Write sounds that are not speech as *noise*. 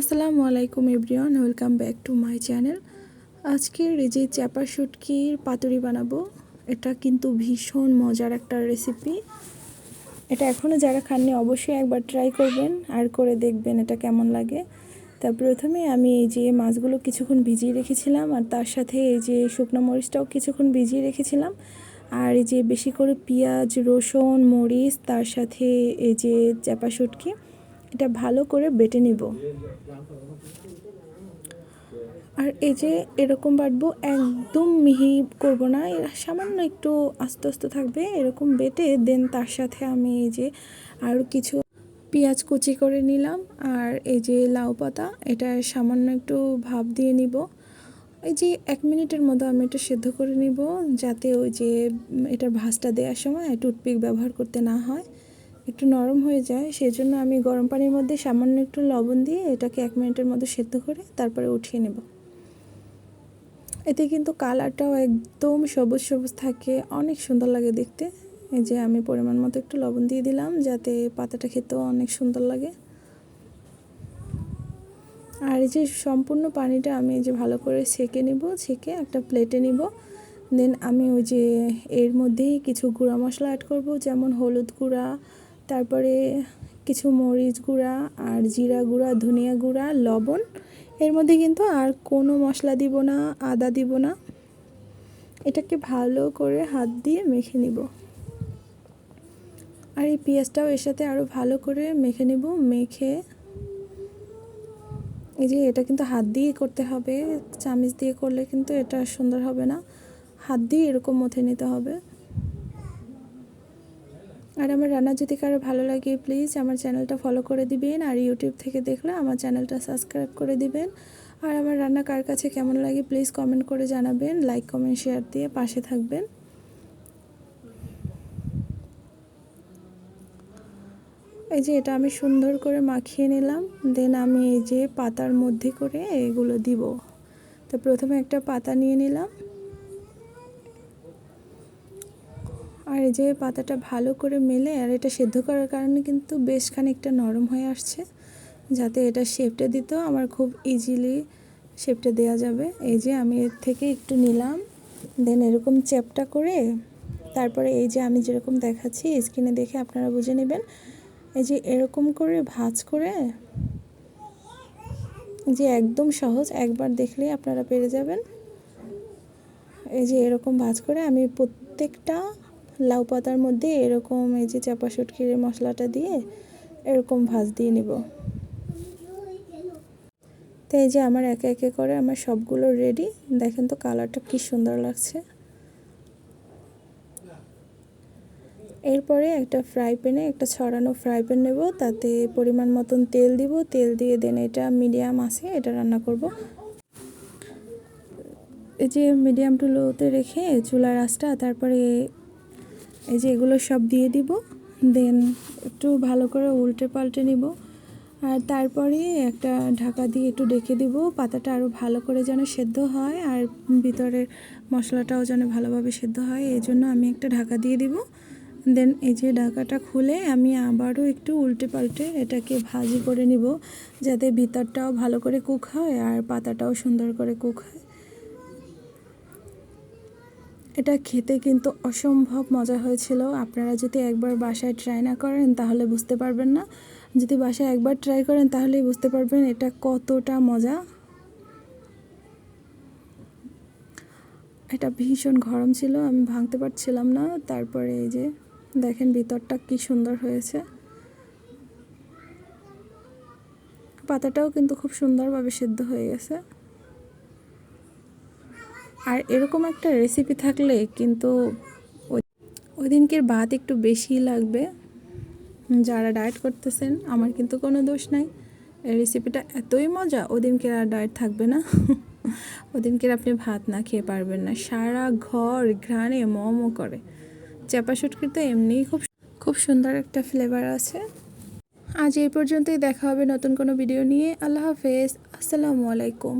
আসসালামু আলাইকুম everyone, welcome back to my channel. আজকের এই যে চ্যাপা শুটকির পাতুরি বানাবো। এটা কিন্তু ভীষণ মজার একটা রেসিপি এটা এখনও যারা খাননি, অবশ্যই একবার ট্রাই করবেন আর করে দেখবেন এটা কেমন লাগে। তা প্রথমে আমি এই যে মাছগুলো কিছুক্ষণ ভিজিয়ে রেখেছিলাম, আর তার সাথে এই যে শুকনো মরিচটাও কিছুক্ষণ ভিজিয়ে রেখেছিলাম। আর এই যে বেশি করে পেঁয়াজ, রসুন, মরিচ, তার সাথে এই যে চ্যাপা শুটকি। এটা ভালো করে বেটে নিব। আর এই যে এরকম বাটবো, একদম মিহি করব না সামান্য একটু আস্তে আস্তে থাকবে, এরকম বেটে, দেন তার সাথে আমি এই যে আরও কিছু পেঁয়াজ কুচি করে নিলাম, আর এই যে লাউ পাতা, এটা সামান্য একটু ভাপ দিয়ে নিব। এই যে এক মিনিটের মতো আমি এটা সেদ্ধ করে নিব, যাতে ওই যে এটা ভাজটা দেওয়ার সময় টুথপিক ব্যবহার করতে না হয়। একটু নরম হয়ে যায় সেই জন্য আমি গরম পানির মধ্যে সামান্য একটু লবণ দিয়ে এটাকে এক মিনিটের মধ্যে সেদ্ধ করে তারপরে উঠিয়ে নেব। এতে কিন্তু কালারটাও একদম সবুজ সবুজ থাকে, অনেক সুন্দর লাগে দেখতে। এই যে আমি পরিমাণ মতো একটু লবণ দিয়ে দিলাম যাতে পাতাটা খেতেও অনেক সুন্দর লাগে। আর এই যে সম্পূর্ণ পানিটা আমি যে ভালো করে ছেঁকে নিব ছেঁকে একটা প্লেটে নিব। দেন আমি ওই যে এর মধ্যেই কিছু গুঁড়া মশলা অ্যাড করব, যেমন হলুদ গুঁড়া তারপরে কিছু মরিচ গুঁড়া আর জিরা গুঁড়া, ধনিয়া গুঁড়া, লবণ। এর মধ্যে কিন্তু আর কোনো মশলা দিব না, আদা দিব না। এটাকে ভালো করে হাত দিয়ে মেখে নিব। আর এই পেঁয়াজটাও এর সাথে আরও ভালো করে মেখে নিব, মেখে এই যে এটা কিন্তু হাত দিয়ে করতে হবে। চামিচ দিয়ে করলে কিন্তু এটা সুন্দর হবে না। হাত দিয়ে এরকম মথে নিতে হবে। আর আমার রান্না যদি কারও ভালো লাগে প্লিজ আমার চ্যানেলটা ফলো করে দিবেন আর ইউটিউব থেকে দেখলে আমার চ্যানেলটা সাবস্ক্রাইব করে দিবেন। আর আমার রান্না কার কাছে কেমন লাগে প্লিজ কমেন্ট করে জানাবেন লাইক কমেন্ট শেয়ার দিয়ে পাশে থাকবেন। এই যে এটা আমি সুন্দর করে মাখিয়ে নিলাম দেন আমি এই যে পাতার মধ্যে করে এগুলো দিব। তো প্রথমে একটা পাতা নিয়ে নিলাম। আর এই যে পাতাটা ভালো করে মেলে আর এটা সেদ্ধ করার কারণে কিন্তু বেশ খানিকটা নরম হয়ে আসছে। যাতে এটা শেপটা দিতেও আমার খুব ইজিলি শেপটা দেওয়া যাবে। এই যে আমি এর থেকে একটু নিলাম দেন এরকম চ্যাপটা করে তারপরে এই যে আমি যেরকম দেখাচ্ছি স্ক্রিনে দেখে আপনারা বুঝে নেবেন। এই যে এরকম করে ভাজ করে যে একদম সহজ, একবার দেখলে আপনারা পেরে যাবেন। এই যে এরকম ভাজ করে আমি প্রত্যেকটা লাউ পাতার মধ্যে এরকম এই যে চাপা সুটকির মশলাটা দিয়ে এরকম ভাজ দিয়ে নিব। তো এই যে আমার একে একে করে আমার সবগুলো রেডি দেখেন তো কালারটা কি সুন্দর লাগছে। এরপরে একটা ফ্রাই প্যানে একটা ছড়ানো ফ্রাই প্যান নেব, তাতে পরিমাণ মতন তেল দিব। তেল দিয়ে দেন এটা মিডিয়াম আছে, এটা রান্না করব। এই যে মিডিয়াম টু লোতে রেখে চুলার আঁচটা, তারপরে এই যে এগুলো সব দিয়ে দিব। দেন একটু ভালো করে উল্টে পাল্টে নিব। আর তারপরে একটা ঢাকা দিয়ে একটু ডেকে দিব, পাতাটা আরও ভালো করে যেন সেদ্ধ হয় আর ভিতরের মশলাটাও যেন ভালোভাবে সেদ্ধ হয়, এই জন্য আমি একটা ঢাকা দিয়ে দিব। দেন এই যে ঢাকাটা খুলে আমি আবারও একটু উল্টে পাল্টে এটাকে ভাজি করে নিব, যাতে ভিতরটাও ভালো করে কুক হয় আর পাতাটাও সুন্দর করে কুক হয়। এটা খেতে কিন্তু অসম্ভব মজা হয়েছিল। আপনারা যদি একবার বাসায় ট্রাই না করেন, তাহলে বুঝতে পারবেন না। যদি বাসায় একবার ট্রাই করেন, তাহলেই বুঝতে পারবেন এটা কতটা মজা। এটা ভীষণ গরম ছিল, আমি ভাঙতে পারছিলাম না। তারপরে এই যে, দেখেন ভিতরটা কি সুন্দর হয়েছে। পাতাটাও কিন্তু খুব সুন্দরভাবে সেদ্ধ হয়ে গেছে। আর এরকম একটা রেসিপি থাকলে কিন্তু ওই দিনকের ভাত একটু বেশি লাগবে। যারা ডায়েট করতেছেন, আমার কিন্তু কোনো দোষ নাই। এই রেসিপিটা এতই মজা ওদিনকে আর ডায়েট থাকবে না। *laughs* ওদিনকে আপনি ভাত না খেয়ে পারবেন না। সারা ঘর ঘ্রাণে মমো করে। চাপা শুটকির তো এমনিই খুব খুব সুন্দর একটা ফ্লেভার আছে। আজ এই পর্যন্তই দেখা হবে নতুন কোনো ভিডিও নিয়ে। আল্লাহ হাফেজ। আসসালামু আলাইকুম।